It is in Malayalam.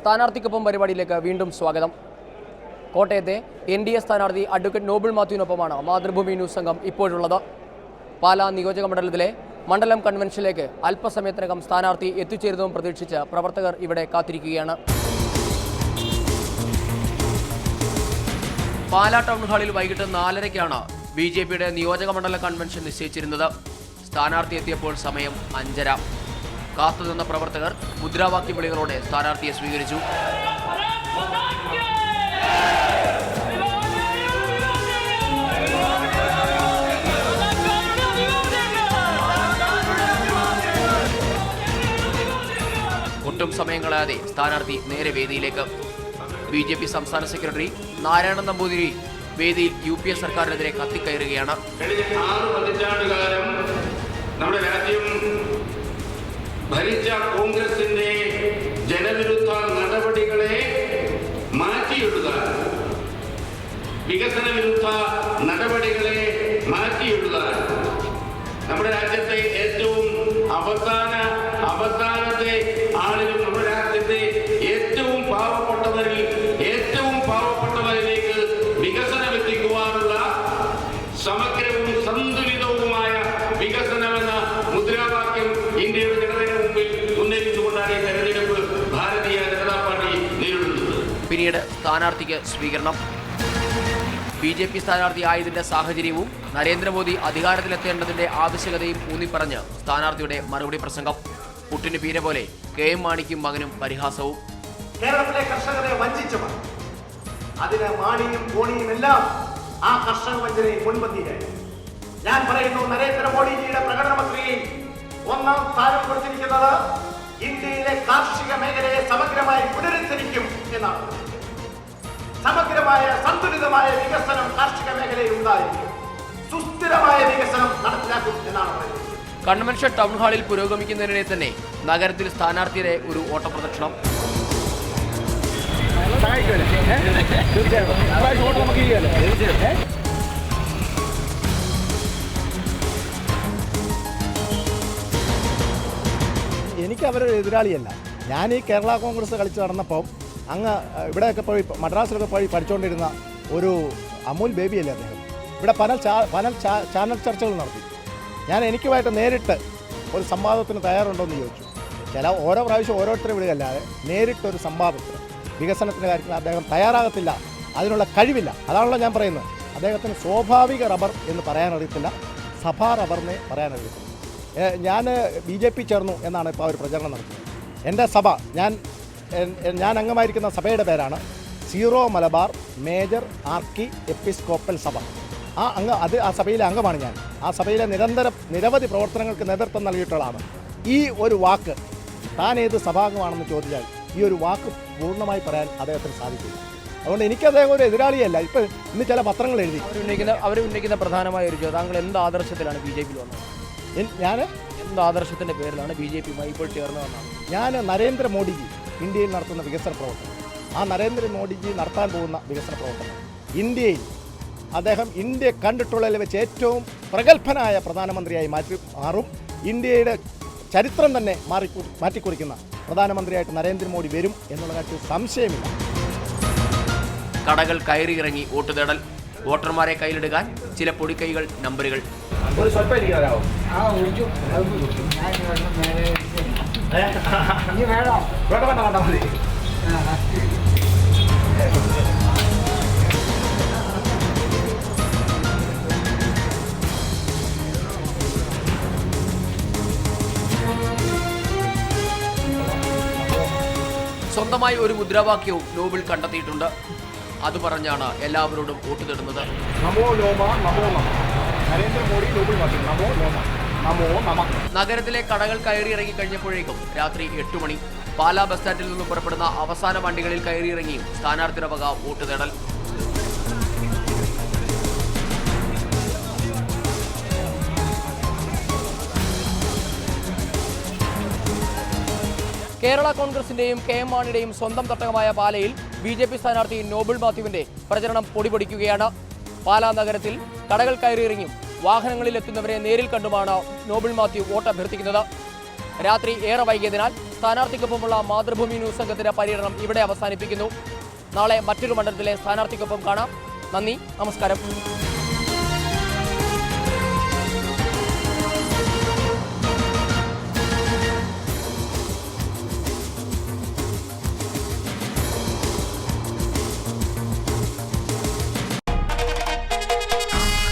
സ്ഥാനാർത്ഥിക്കൊപ്പം പരിപാടിയിലേക്ക് വീണ്ടും സ്വാഗതം. കോട്ടയത്തെ എൻ ഡി എ സ്ഥാനാർത്ഥി അഡ്വക്കേറ്റ് നോബിൾ മാത്യുവിനൊപ്പമാണ് മാതൃഭൂമി ന്യൂസ് സംഘം ഇപ്പോഴുള്ളത്. പാലാ നിയോജക മണ്ഡലത്തിലെ മണ്ഡലം കൺവെൻഷനിലേക്ക് അല്പസമയത്തിനകം സ്ഥാനാർത്ഥി എത്തിച്ചേരുന്നതും പ്രതീക്ഷിച്ച് പ്രവർത്തകർ ഇവിടെ കാത്തിരിക്കുകയാണ്. പാലാ ടൗൺ ഹാളിൽ വൈകിട്ട് നാലരയ്ക്കാണ് ബി ജെ പിയുടെ നിയോജക മണ്ഡല കൺവെൻഷൻ നിശ്ചയിച്ചിരുന്നത്. സ്ഥാനാർത്ഥി എത്തിയപ്പോൾ സമയം അഞ്ചര. കാത്തുനിന്ന പ്രവർത്തകർ മുദ്രാവാക്യ വിളികളോടെ സ്ഥാനാർത്ഥിയെ സ്വീകരിച്ചു. ഒട്ടും സമയം കളയാതെ സ്ഥാനാർത്ഥി നേരെ വേദിയിലേക്ക്. ബി ജെ പി സംസ്ഥാന സെക്രട്ടറി നാരായണൻ നമ്പൂതിരി വേദിയിൽ യു പി എ സർക്കാരിനെതിരെ കത്തിക്കയറുകയാണ്. നമ്മുടെ രാജ്യം ഭരിച്ച കോൺഗ്രസിന്റെ ജനവിരുദ്ധ നടപടികളെ മാറ്റിയിടുക. വികസന വിരുദ്ധ നടപടികളെ മാറ്റിയിടുക. നമ്മുടെ രാജ്യത്തെ ഏറ്റവും അവസാന പിന്നീട് സ്ഥാനാർത്ഥിക്ക് സ്വീകരണം. ബി ജെ പി സ്ഥാനാർത്ഥി ആയതിന്റെ സാഹചര്യവും നരേന്ദ്രമോദി അധികാരത്തിലെത്തേണ്ടതിന്റെ ആവശ്യകതയും ഊന്നിപ്പറഞ്ഞ് സ്ഥാനാർത്ഥിയുടെ മറുപടി പ്രസംഗം. പുട്ടിന് പീര പോലെ കെ എം മാണിക്കും മകനും പരിഹാസവും. കേരളത്തിലെ കർഷകരെ വഞ്ചിച്ചവർ അതിന് മാണിയും കോണിയും എല്ലാം ആ കർഷക വഞ്ചനയിൽ മുൻപന്തിയിലായി. ഞാൻ പറയുന്നു നരേന്ദ്രമോദിജിയുടെ പ്രകടന പത്രികയിൽ ഒന്നാം സ്ഥാനം കൊടുത്തിരിക്കുന്നത് ഇന്ത്യയിലെ കാർഷിക മേഖലയെ സമഗ്രമായി പുനരുദ്ധരിക്കും എന്നാണ്. സമഗ്രമായ സന്തുലിതമായ വികസനം കാർഷിക മേഖലയിൽ ഉണ്ടായിരിക്കും. സുസ്ഥിരമായ വികസനം നടപ്പിലാക്കും എന്നാണ് പറയുന്നത്. കൺവെൻഷൻ ടൗൺ ഹാളിൽ പുരോഗമിക്കുന്നതിനെ തന്നെ നഗരത്തിൽ സ്ഥാനാർത്ഥിയുടെ ഒരു ഓട്ടപ്രദക്ഷിണം. എനിക്ക് അവരൊരു എതിരാളിയല്ല. ഞാൻ ഈ കേരള കോൺഗ്രസ് കളിച്ചു നടന്നപ്പോൾ അങ്ങ് ഇവിടെയൊക്കെ പോയി മദ്രാസിലൊക്കെ പോയി പഠിച്ചുകൊണ്ടിരുന്ന ഒരു അമൂൽ ബേബിയല്ലേ അദ്ദേഹം? ഇവിടെ പല പല ചാനൽ ചർച്ചകൾ നടത്തി. ഞാൻ എനിക്കുമായിട്ട് നേരിട്ട് ഒരു സംവാദത്തിന് തയ്യാറുണ്ടോ എന്ന് ചോദിച്ചു. ചില ഓരോ പ്രാവശ്യം ഓരോരുത്തരെ വിടുകയല്ലാതെ നേരിട്ടൊരു സംവാദത്തിന് വികസനത്തിന്റെ കാര്യത്തിൽ അദ്ദേഹം തയ്യാറാകത്തില്ല. അതിനുള്ള കഴിവില്ല. അതാണല്ലോ ഞാൻ പറയുന്നത്. അദ്ദേഹത്തിന് സ്വാഭാവിക റബ്ബർ എന്ന് പറയാനറിയത്തില്ല സഭാ റബ്ബറിനെ പറയാനറിയത്തില്ല ഞാൻ ബി ജെ പി ചേർന്നു എന്നാണ് ഇപ്പോൾ അവർ പ്രചരണം നടത്തുന്നത്. എന്റെ സഭ ഞാൻ ഞാൻ അംഗമായിരിക്കുന്ന സഭയുടെ പേരാണ് Syro Malabar major archiepiscopal സഭ. ആ അംഗ അത് ആ സഭയിലെ അംഗമാണ് ഞാൻ. ആ സഭയിലെ നിരന്തര നിരവധി പ്രവർത്തനങ്ങൾക്ക് നേതൃത്വം നൽകിയിട്ടുള്ളതാണ്. ഈ ഒരു വാക്ക് താൻ ഏത് സഭാംഗമാണെന്ന് ചോദിച്ചാൽ ഈ ഒരു വാക്ക് പൂർണമായി പറയാൻ അദ്ദേഹത്തിന് സാധിക്കില്ല. അതുകൊണ്ട് എനിക്ക് അദ്ദേഹം ഒരു എതിരാളിയല്ല. ഇപ്പം ഇന്ന് ചില പത്രങ്ങൾ എഴുതി. ഉന്നയിക്കുന്ന അവർ ഉന്നയിക്കുന്ന പ്രധാനമായ ഒരു ചോദ്യം. താങ്കൾ എന്ത് ആദർശത്തിലാണ് ബി ജെ പിയിൽ വന്നത്? ഞാൻ എന്ത് ആദർശത്തിന്റെ പേരിലാണ് ബി ജെ പിയുമായി ഇപ്പോൾ വന്നത്? ഞാൻ നരേന്ദ്രമോദിജി ഇന്ത്യയിൽ നടത്തുന്ന വികസന പ്രവർത്തനം. ആ നരേന്ദ്രമോദിജി നടത്താൻ പോകുന്ന വികസന പ്രവർത്തനം. ഇന്ത്യയിൽ അദ്ദേഹം ഇന്ത്യ കണ്ടിട്ടുള്ളതിൽ വെച്ച് ഏറ്റവും പ്രഗത്ഭനായ പ്രധാനമന്ത്രിയായി മാറ്റി മാറും. ഇന്ത്യയുടെ ചരിത്രം തന്നെ മാറി മാറ്റിക്കുറിക്കുന്ന പ്രധാനമന്ത്രിയായിട്ട് നരേന്ദ്രമോദി വരും എന്നുള്ള കാര്യത്തിൽ സംശയമില്ല. കടകൾ കയറിയിറങ്ങി വോട്ട് തേടൽ. വോട്ടർമാരെ കയ്യിലെടുക്കാൻ ചില പൊടിക്കൈകൾ നമ്പറുകൾ. മതി സ്വന്തമായി ഒരു മുദ്രാവാക്യവും നോബിൾ കണ്ടെത്തിയിട്ടുണ്ട്. അത് പറഞ്ഞാണ് എല്ലാവരോടും വോട്ട് തേടുന്നത്. നമോ ലോമ നമോ നമോ. നരേന്ദ്രമോദി നോബിൾ പാർട്ടി നമോ ലോമ. നമോ നമ. നഗരത്തിലെ കടകൾ കയറി ഇറങ്ങി കഴിഞ്ഞപ്പോഴേക്കും രാത്രി എട്ട് മണി. പാലാ ബസ് സ്റ്റാൻഡിൽ നിന്നും പുറപ്പെടുന്ന അവസാന വണ്ടികളിൽ കയറിയിറങ്ങിയും സ്ഥാനാർത്ഥിയുടെ വക വോട്ട് തേടൽ. കേരള കോൺഗ്രസിന്റെയും കെ എം മാണിയുടെയും സ്വന്തം തട്ടകമായ പാലയിൽ ബി ജെ പി സ്ഥാനാർത്ഥി നോബിൾ മാത്യുവിന്റെ പ്രചരണം പൊടിപൊടിക്കുകയാണ്. പാലാ നഗരത്തിൽ കടകൾ കയറിയിറങ്ങിയും വാഹനങ്ങളിൽ എത്തുന്നവരെ നേരിൽ കണ്ടുമാണ് നോബിൾ മാത്യു വോട്ട് അഭ്യർത്ഥിക്കുന്നത്. രാത്രി ഏറെ വൈകിയതിനാൽ സ്ഥാനാർത്ഥിക്കൊപ്പമുള്ള മാതൃഭൂമി ന്യൂസ് സംഘത്തിന്റെ പര്യടനം ഇവിടെ അവസാനിപ്പിക്കുന്നു. നാളെ മറ്റൊരു മണ്ഡലത്തിലെ സ്ഥാനാർത്ഥിക്കൊപ്പം കാണാം. നന്ദി നമസ്കാരം.